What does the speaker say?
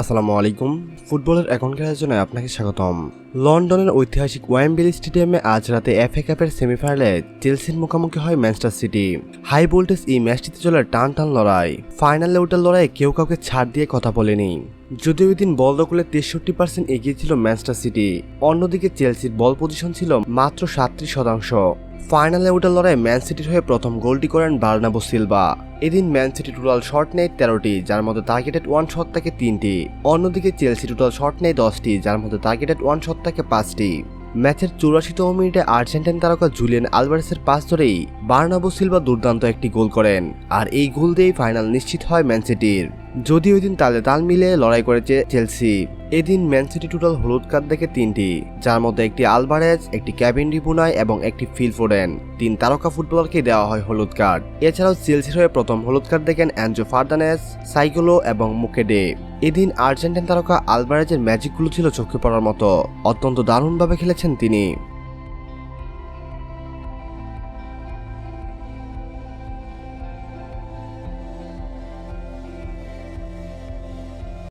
আসসালামু আলাইকুম। ফুটবলের এখনকার আয়োজনে আপনাকে স্বাগতম। লন্ডনের ঐতিহাসিক ওয়েম্বেলি স্টেডিয়ামে আজ রাতে এফএ কাপের সেমিফাইনালে চেলসির মুখোমুখি হয় ম্যানচেস্টার সিটি। হাই ভোল্টেজ এই ম্যাচটিতে চলে টান টান লড়াই। ফাইনালে ওঠার লড়াইয়ে কেউ কাউকে ছাড় দিয়ে কথা বলেনি। যদিও ওই দিন বল দখলে তেষট্টি পার্সেন্ট এগিয়ে ছিল ম্যানচেস্টার সিটি, অন্যদিকে চেলসির বল পজিশন ছিল মাত্র সাতত্রিশ শতাংশ। ফাইনালে ওঠার লড়াই ম্যান সিটির হয়ে প্রথম গোলটি করেন বার্নাবো সিলভা। এদিন ম্যান সিটি টোটাল শট নেয় তেরোটি, যার মধ্যে টার্গেটেড ওয়ান শট থাকে তিনটি। অন্যদিকে চেলসি টোটাল শট নেয় দশটি, যার মধ্যে টার্গেটেড ওয়ান শট থাকে পাঁচটি। ম্যাচের চৌরাশিতম মিনিটে আর্জেন্টাইন তারকা জুলিয়ান আলভারেসের পাস ধরেই বার্নাবো সিলভা দুর্দান্ত একটি গোল করেন, আর এই গোল দিয়েই ফাইনাল নিশ্চিত হয় ম্যান সিটির। যদি ওই দিন তালে তাল মিলে লড়াই করেছে চেলসি। এদিন ম্যান সিটি টোটাল হলুদ কার্ড দেখে তিনটি, যার মধ্যে একটি আলভারেজ, একটি ক্যাবিন রিপুনাই এবং একটি ফিল ফোডেন তিন তারকা ফুটবলারকে দেওয়া হয় হলুদ কার্ড। এছাড়াও চেলসির হয়ে প্রথম হলুদ কার্ড দেখেন অ্যাঞ্জো ফার্দানেস সাইকোলো এবং মুকেডে। এদিন আর্জেন্টাইন তারকা আলভারেজের ম্যাজিকগুলো ছিল চোখে পড়ার মতো। অত্যন্ত দারুণভাবে খেলেছেন তিনি।